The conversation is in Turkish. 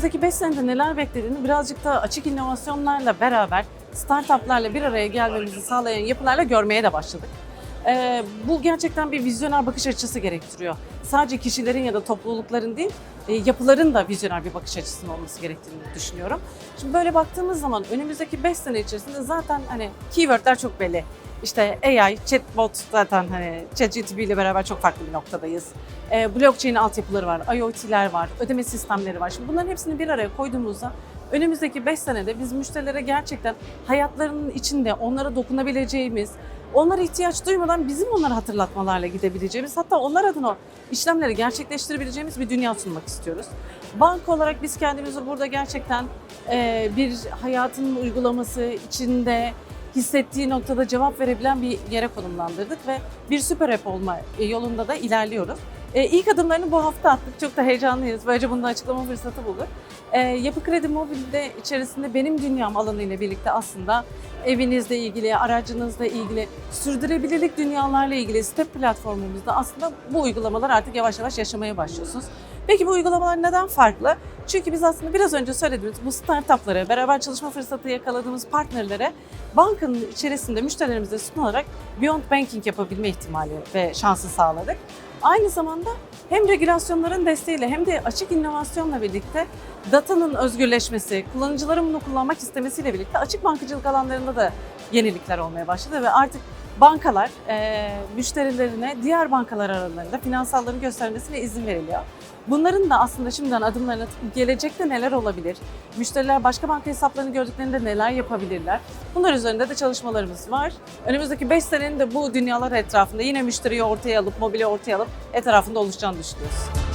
önümüzdeki 5 senede neler beklediğini birazcık da açık inovasyonlarla beraber startuplarla bir araya gelmemizi sağlayan yapılarla görmeye de başladık. Ee, bu gerçekten bir vizyoner bakış açısı gerektiriyor. Sadece kişilerin ya da toplulukların değil, e, yapıların da vizyoner bir bakış açısının olması gerektiğini düşünüyorum. Şimdi böyle baktığımız zaman önümüzdeki 5 sene içerisinde zaten hani keywordler çok belli. İşte AI, chatbot zaten hani ChatGPT ile beraber çok farklı bir noktadayız. Ee, blockchain altyapıları var, IoT'ler var, ödeme sistemleri var. Şimdi bunların hepsini bir araya koyduğumuzda önümüzdeki 5 senede biz müşterilere gerçekten hayatlarının içinde onlara dokunabileceğimiz, onlara ihtiyaç duymadan bizim onları hatırlatmalarla gidebileceğimiz, hatta onlar adına işlemleri gerçekleştirebileceğimiz bir dünya sunmak istiyoruz. Banka olarak biz kendimizi burada gerçekten e, bir hayatın uygulaması içinde hissettiği noktada cevap verebilen bir yere konumlandırdık ve bir süper app olma yolunda da ilerliyoruz. E, ilk adımlarını bu hafta attık. Çok da heyecanlıyız. Böylece bunu açıklama fırsatı bulduk. E, Yapı Kredi Mobil'de içerisinde benim dünyam alanıyla birlikte aslında evinizle ilgili, aracınızla ilgili, sürdürülebilirlik dünyalarla ilgili step platformumuzda aslında bu uygulamalar artık yavaş yavaş yaşamaya başlıyorsunuz. Peki bu uygulamalar neden farklı? Çünkü biz aslında biraz önce söylediğimiz bu startuplara, beraber çalışma fırsatı yakaladığımız partnerlere bankanın içerisinde müşterilerimize sunularak Beyond Banking yapabilme ihtimali ve şansı sağladık. Aynı zamanda hem regülasyonların desteğiyle hem de açık inovasyonla birlikte datanın özgürleşmesi, kullanıcıların bunu kullanmak istemesiyle birlikte açık bankacılık alanlarında da yenilikler olmaya başladı ve artık bankalar e, müşterilerine diğer bankalar aralarında finansallarını göstermesine izin veriliyor. Bunların da aslında şimdiden adımlarını gelecekte neler olabilir? Müşteriler başka banka hesaplarını gördüklerinde neler yapabilirler? Bunlar üzerinde de çalışmalarımız var. Önümüzdeki 5 senenin de bu dünyalar etrafında yine müşteriyi ortaya alıp, mobili ortaya alıp etrafında oluşacağını düşünüyoruz.